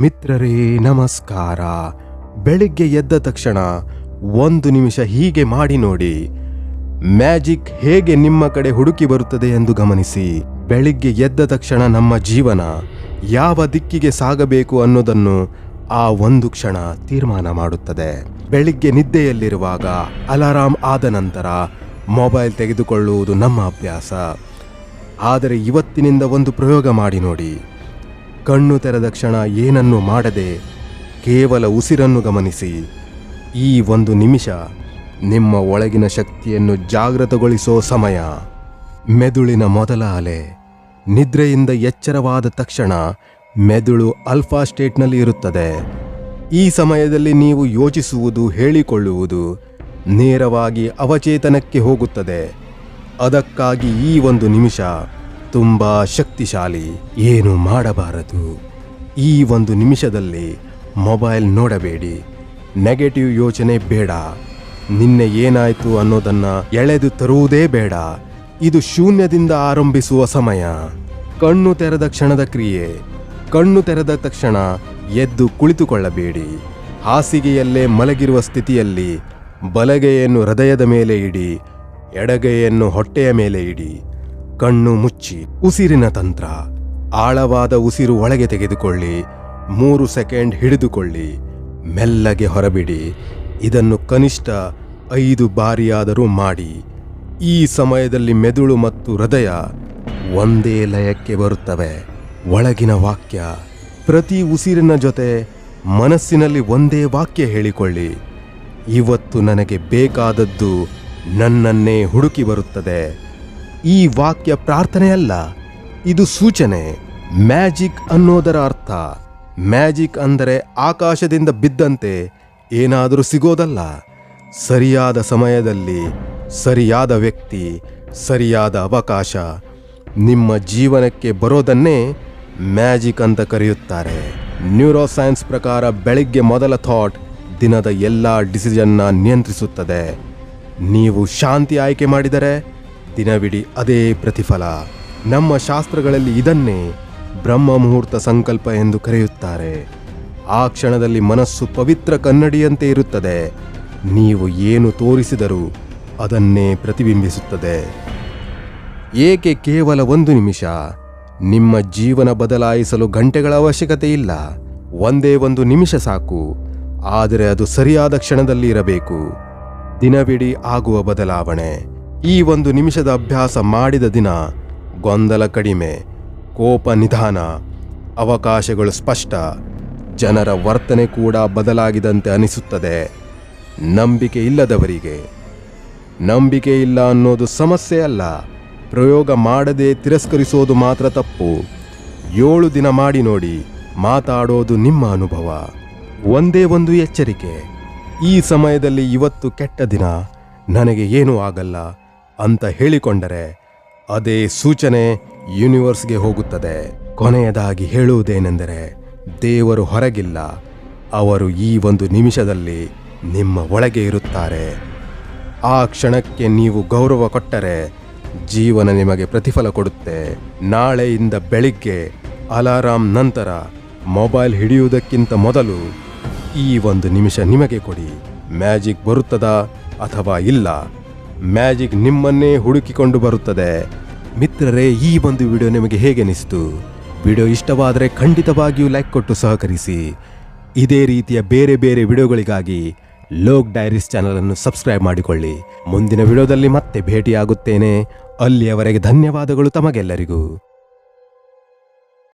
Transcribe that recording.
ಮಿತ್ರರೇ, ನಮಸ್ಕಾರ. ಬೆಳಿಗ್ಗೆ ಎದ್ದ ತಕ್ಷಣ ಒಂದು ನಿಮಿಷ ಹೀಗೆ ಮಾಡಿ ನೋಡಿ. ಮ್ಯಾಜಿಕ್ ಹೇಗೆ ನಿಮ್ಮ ಕಡೆ ಹುಡುಕಿ ಬರುತ್ತದೆ ಎಂದು ಗಮನಿಸಿ. ಬೆಳಿಗ್ಗೆ ಎದ್ದ ತಕ್ಷಣ ನಮ್ಮ ಜೀವನ ಯಾವ ದಿಕ್ಕಿಗೆ ಸಾಗಬೇಕು ಅನ್ನೋದನ್ನು ಆ ಒಂದು ಕ್ಷಣ ತೀರ್ಮಾನ ಮಾಡುತ್ತದೆ. ಬೆಳಿಗ್ಗೆ ನಿದ್ದೆಯಲ್ಲಿರುವಾಗ ಅಲಾರಾಮ್ ಆದ ನಂತರ ಮೊಬೈಲ್ ತೆಗೆದುಕೊಳ್ಳುವುದು ನಮ್ಮ ಅಭ್ಯಾಸ. ಆದರೆ ಇವತ್ತಿನಿಂದ ಒಂದು ಪ್ರಯೋಗ ಮಾಡಿ ನೋಡಿ. ಕಣ್ಣು ತೆರೆದ ಕ್ಷಣ ಏನನ್ನು ಮಾಡದೆ ಕೇವಲ ಉಸಿರನ್ನು ಗಮನಿಸಿ, ಈ ಒಂದು ನಿಮಿಷ ನಿಮ್ಮ ಒಳಗಿನ ಶಕ್ತಿಯನ್ನು ಜಾಗೃತಗೊಳಿಸೋ ಸಮಯ. ಮೆದುಳಿನ ಮೊದಲ ಅಲೆ, ನಿದ್ರೆಯಿಂದ ಎಚ್ಚರವಾದ ತಕ್ಷಣ ಮೆದುಳು ಅಲ್ಫಾ ಸ್ಟೇಟ್ನಲ್ಲಿ ಇರುತ್ತದೆ. ಈ ಸಮಯದಲ್ಲಿ ನೀವು ಯೋಚಿಸುವುದು, ಹೇಳಿಕೊಳ್ಳುವುದು ನೇರವಾಗಿ ಅವಚೇತನಕ್ಕೆ ಹೋಗುತ್ತದೆ. ಅದಕ್ಕಾಗಿ ಈ ಒಂದು ನಿಮಿಷ ತುಂಬಾ ಶಕ್ತಿಶಾಲಿ ಏನು ಮಾಡಬಾರದು. ಈ ಒಂದು ನಿಮಿಷದಲ್ಲಿ ಮೊಬೈಲ್ ನೋಡಬೇಡಿ. ನೆಗೆಟಿವ್ ಯೋಚನೆ ಬೇಡ. ನಿನ್ನೆ ಏನಾಯಿತು ಅನ್ನೋದನ್ನ ಎಳೆದು ತರುವುದೇ ಬೇಡ. ಇದು ಶೂನ್ಯದಿಂದ ಆರಂಭಿಸುವ ಸಮಯ. ಕಣ್ಣು ತೆರೆದ ಕ್ಷಣದ ಕ್ರಿಯೆ. ಕಣ್ಣು ತೆರೆದ ತಕ್ಷಣ ಎದ್ದು ಕುಳಿತುಕೊಳ್ಳಬೇಡಿ. ಹಾಸಿಗೆಯಲ್ಲೇ ಮಲಗಿರುವ ಸ್ಥಿತಿಯಲ್ಲಿ ಬಲಗೆಯನ್ನು ಹೃದಯದ ಮೇಲೆ ಇಡಿ, ಎಡಗೆಯನ್ನು ಹೊಟ್ಟೆಯ ಮೇಲೆ ಇಡಿ. ಕಣ್ಣು ಮುಚ್ಚಿ ಉಸಿರಿನ ತಂತ್ರ, ಆಳವಾದ ಉಸಿರು ಒಳಗೆ ತೆಗೆದುಕೊಳ್ಳಿ, ಮೂರು ಸೆಕೆಂಡ್ ಹಿಡಿದುಕೊಳ್ಳಿ, ಮೆಲ್ಲಗೆ ಹೊರಬಿಡಿ, ಇದನ್ನು ಕನಿಷ್ಠ ಐದು ಬಾರಿಯಾದರೂ ಮಾಡಿ. ಈ ಸಮಯದಲ್ಲಿ ಮೆದುಳು ಮತ್ತು ಹೃದಯ ಒಂದೇ ಲಯಕ್ಕೆ ಬರುತ್ತವೆ. ಒಳಗಿನ ವಾಕ್ಯ, ಪ್ರತಿ ಉಸಿರಿನ ಜೊತೆ ಮನಸ್ಸಿನಲ್ಲಿ ಒಂದೇ ವಾಕ್ಯ ಹೇಳಿಕೊಳ್ಳಿ. ಇವತ್ತು ನನಗೆ ಬೇಕಾದದ್ದು ನನ್ನನ್ನೇ ಹುಡುಕಿ ಬರುತ್ತದೆ. ಈ ವಾಕ್ಯ ಪ್ರಾರ್ಥನೆಯಲ್ಲ, ಇದು ಸೂಚನೆ. ಮ್ಯಾಜಿಕ್ ಅನ್ನೋದರ ಅರ್ಥ. ಮ್ಯಾಜಿಕ್ ಅಂದರೆ ಆಕಾಶದಿಂದ ಬಿದ್ದಂತೆ ಏನಾದರೂ ಸಿಗೋದಲ್ಲ. ಸರಿಯಾದ ಸಮಯದಲ್ಲಿ ಸರಿಯಾದ ವ್ಯಕ್ತಿ, ಸರಿಯಾದ ಅವಕಾಶ. ನಿಮ್ಮ ಜೀವನಕ್ಕೆ ಬರೋದನ್ನೇ ಮ್ಯಾಜಿಕ್ ಅಂತ ಕರೆಯುತ್ತಾರೆ. ನ್ಯೂರೋಸೈನ್ಸ್ ಪ್ರಕಾರ ಬೆಳಿಗ್ಗೆ ಮೊದಲ ಥಾಟ್ ದಿನದ ಎಲ್ಲ ಡಿಸಿಷನ್ನ ನಿಯಂತ್ರಿಸುತ್ತದೆ. ನೀವು ಶಾಂತಿ ಆಯ್ಕೆ ಮಾಡಿದರೆ ದಿನವಿಡೀ ಅದೇ ಪ್ರತಿಫಲ. ನಮ್ಮ ಶಾಸ್ತ್ರಗಳಲ್ಲಿ ಇದನ್ನೇ ಬ್ರಹ್ಮ ಮುಹೂರ್ತ ಸಂಕಲ್ಪ ಎಂದು ಕರೆಯುತ್ತಾರೆ. ಆ ಕ್ಷಣದಲ್ಲಿ ಮನಸ್ಸು ಪವಿತ್ರ ಕನ್ನಡಿಯಂತೆ ಇರುತ್ತದೆ. ನೀವು ಏನು ತೋರಿಸಿದರೂ ಅದನ್ನೇ ಪ್ರತಿಬಿಂಬಿಸುತ್ತದೆ. ಏಕೆ ಕೇವಲ ಒಂದು ನಿಮಿಷ? ನಿಮ್ಮ ಜೀವನ ಬದಲಾಯಿಸಲು ಗಂಟೆಗಳ ಅವಶ್ಯಕತೆ ಇಲ್ಲ. ಒಂದೇ ಒಂದು ನಿಮಿಷ ಸಾಕು. ಆದರೆ ಅದು ಸರಿಯಾದ ಕ್ಷಣದಲ್ಲಿ ಇರಬೇಕು. ದಿನವಿಡೀ ಆಗುವ ಬದಲಾವಣೆ. ಈ ಒಂದು ನಿಮಿಷದ ಅಭ್ಯಾಸ ಮಾಡಿದ ದಿನ ಗೊಂದಲ ಕಡಿಮೆ, ಕೋಪ ನಿಧಾನ, ಅವಕಾಶಗಳು ಸ್ಪಷ್ಟ, ಜನರ ವರ್ತನೆ ಕೂಡ ಬದಲಾಗಿದಂತೆ ಅನಿಸುತ್ತದೆ. ನಂಬಿಕೆ ಇಲ್ಲದವರಿಗೆ. ನಂಬಿಕೆ ಇಲ್ಲ ಅನ್ನೋದು ಸಮಸ್ಯೆ ಅಲ್ಲ, ಪ್ರಯೋಗ ಮಾಡದೆ ತಿರಸ್ಕರಿಸೋದು ಮಾತ್ರ ತಪ್ಪು. ಏಳು ದಿನ ಮಾಡಿ ನೋಡಿ ಮಾತಾಡೋದು ನಿಮ್ಮ ಅನುಭವ. ಒಂದೇ ಒಂದು ಎಚ್ಚರಿಕೆ. ಈ ಸಮಯದಲ್ಲಿ ಇವತ್ತು ಕೆಟ್ಟ ದಿನ, ನನಗೆ ಏನೂ ಆಗಲ್ಲ. ಅಂತ ಹೇಳಿಕೊಂಡರೆ ಅದೇ ಸೂಚನೆ ಯೂನಿವರ್ಸ್ಗೆ ಹೋಗುತ್ತದೆ. ಕೊನೆಯದಾಗಿ ಹೇಳುವುದೇನೆಂದರೆ, ದೇವರು ಹೊರಗಿಲ್ಲ. ಅವರು ಈ ಒಂದು ನಿಮಿಷದಲ್ಲಿ ನಿಮ್ಮ ಒಳಗೆ ಇರುತ್ತಾರೆ. ಆ ಕ್ಷಣಕ್ಕೆ ನೀವು ಗೌರವ ಕೊಟ್ಟರೆ ಜೀವನ ನಿಮಗೆ ಪ್ರತಿಫಲ ಕೊಡುತ್ತೆ. ನಾಳೆಯಿಂದ ಬೆಳಿಗ್ಗೆ ಅಲಾರಾಂ ನಂತರ ಮೊಬೈಲ್ ಹಿಡಿಯುವುದಕ್ಕಿಂತ ಮೊದಲು ಈ ಒಂದು ನಿಮಿಷ ನಿಮಗೆ ಕೊಡಿ. ಮ್ಯಾಜಿಕ್ ಬರುತ್ತದಾ ಅಥವಾ ಇಲ್ಲ? ಮ್ಯಾಜಿಕ್ ನಿಮ್ಮನ್ನೇ ಹುಡುಕಿಕೊಂಡು ಬರುತ್ತದೆ. ಮಿತ್ರರೇ, ಈ ಒಂದು ವಿಡಿಯೋ ನಿಮಗೆ ಹೇಗೆ ಅನಿಸ್ತು ವಿಡಿಯೋ ಇಷ್ಟವಾದರೆ ಖಂಡಿತವಾಗಿಯೂ ಲೈಕ್ ಕೊಟ್ಟು ಸಹಕರಿಸಿ. ಇದೇ ರೀತಿಯ ಬೇರೆ ಬೇರೆ ವಿಡಿಯೋಗಳಿಗಾಗಿ ಲೋಕ್ ಡೈರೀಸ್ ಚಾನಲನ್ನು ಸಬ್ಸ್ಕ್ರೈಬ್ ಮಾಡಿಕೊಳ್ಳಿ. ಮುಂದಿನ ವಿಡಿಯೋದಲ್ಲಿ ಮತ್ತೆ ಭೇಟಿಯಾಗುತ್ತೇನೆ. ಅಲ್ಲಿಯವರೆಗೆ ಧನ್ಯವಾದಗಳು ತಮಗೆಲ್ಲರಿಗೂ.